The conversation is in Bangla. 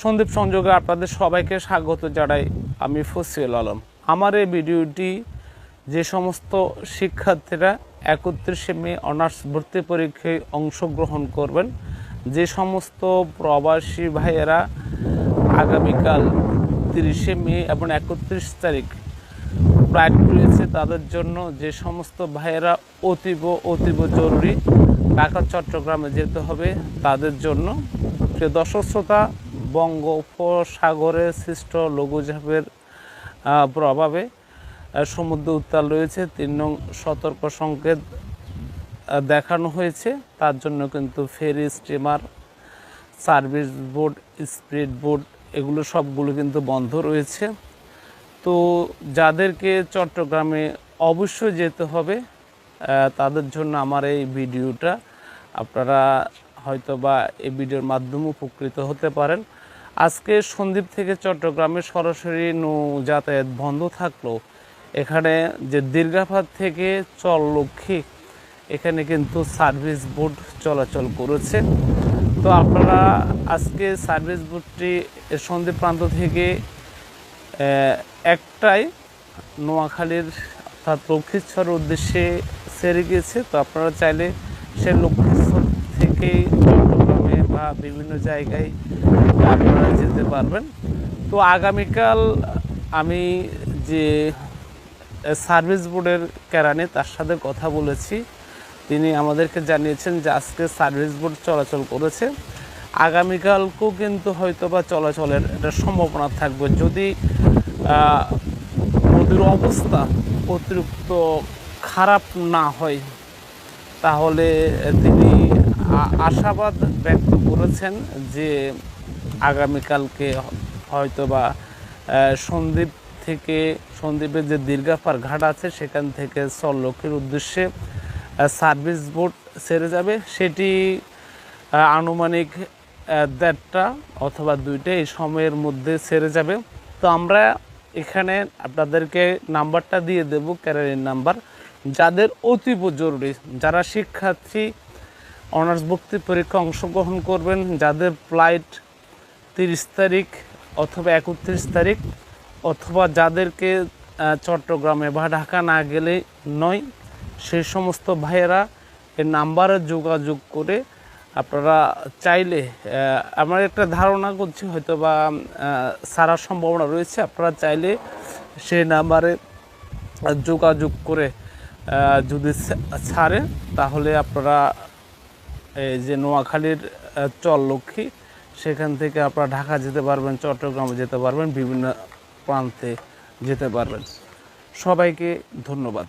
সন্দীপ সংযোগে আপনাদের সবাইকে স্বাগত জানাই আমি ফসিউল আলম। আমার এই ভিডিওটি যে সমস্ত শিক্ষার্থীরা একত্রিশে মে অনার্স ভর্তি পরীক্ষায় অংশগ্রহণ করবেন, যে সমস্ত প্রবাসী ভাইয়েরা আগামীকাল তিরিশে মে এবং একত্রিশ তারিখ ফ্লাইট রয়েছে, তাদের জন্য যে সমস্ত ভাইয়েরা অতীব অতীব জরুরি, ঢাকা, চট্টগ্রামে যেতে হবে, তাদের জন্য প্রিয় দর্শক শ্রোতা বঙ্গোপসাগরে সৃষ্ট লঘুচাপের প্রভাবে সমুদ্র উত্তাল রয়েছে। তিন নং সতর্ক সংকেত দেখানো হয়েছে। তার জন্য কিন্তু ferry steamer, service boat speed boat এগুলো সবগুলো কিন্তু বন্ধ রয়েছে। তো যাদেরকে চট্টগ্রামে অবশ্যই যেতে হবে তাদের জন্য আমার এই ভিডিওটা। আপনারা হয়তো বা এই ভিডিওর মাধ্যমে উপকৃত হতে পারেন। আজকে সন্দ্বীপ থেকে চট্টগ্রামে সরাসরি নৌ যাতায়াত বন্ধ থাকলেও এখানে যে দীর্ঘাপাত থেকে চরলক্ষ্মী এখানে কিন্তু সার্ভিস বোট চলাচল করেছে। তো আপনারা আজকে সার্ভিস বোটটি সন্দ্বীপ প্রান্ত থেকে একটাই নোয়াখালীর অর্থাৎ লক্ষ্মীশ্বর উদ্দেশ্যে সেরে গিয়েছে। তো আপনারা চাইলে সে লক্ষ্মীশ্বর থেকে চট্টগ্রামে বা বিভিন্ন জায়গায় আপনারা যেতে পারবেন। তো আগামীকাল আমি যে সার্ভিস বোর্ডের কেরানি তার সাথে কথা বলেছি। তিনি আমাদেরকে জানিয়েছেন যে, আজকে সার্ভিস বোর্ড চলাচল করেছে। আগামীকালকেও কিন্তু হয়তো বা চলাচলের একটা সম্ভাবনা থাকবে। যদি নদীর অবস্থা অতিরিক্ত খারাপ না হয়, তাহলে তিনি আশাবাদ ব্যক্ত করেছেন যে আগামীকালকে হয়তো বা আহ, সন্দ্বীপ থেকে সন্দ্বীপের যে দীর্ঘাপার ঘাট আছে সেখান থেকে সল্লক্ষীর উদ্দেশ্যে সার্ভিস বোট ছেড়ে যাবে। সেটি আনুমানিক দেড়টা অথবা দুইটা এই সময়ের মধ্যে ছেড়ে যাবে। তো আমরা এখানে আপনাদেরকে নাম্বারটা দিয়ে দেব ক্যারিয়ার নাম্বার। যাদের অতীব জরুরি যারা শিক্ষার্থী অনার্স ভর্তি পরীক্ষা অংশগ্রহণ করবেন যাদের ফ্লাইট তিরিশ তারিখ অথবা একত্রিশ তারিখ, অথবা যাদেরকে চট্টগ্রামে বা ঢাকা না গেলে নয়, সেই সমস্ত ভাইয়েরা এই নাম্বারে যোগাযোগ করে আপনারা চাইলে আমার একটা ধারণা করছি হয়তো বা সারার সম্ভাবনা রয়েছে, আপনারা চাইলে সেই নাম্বারে যোগাযোগ করে যদি ছাড়ে তাহলে আপনারা এই যে নোয়াখালীর চল লক্ষ্মী, সেখান থেকে আপনারা ঢাকা যেতে পারবেন, চট্টগ্রামে যেতে পারবেন, বিভিন্ন প্রান্তে যেতে পারবেন। সবাইকে ধন্যবাদ।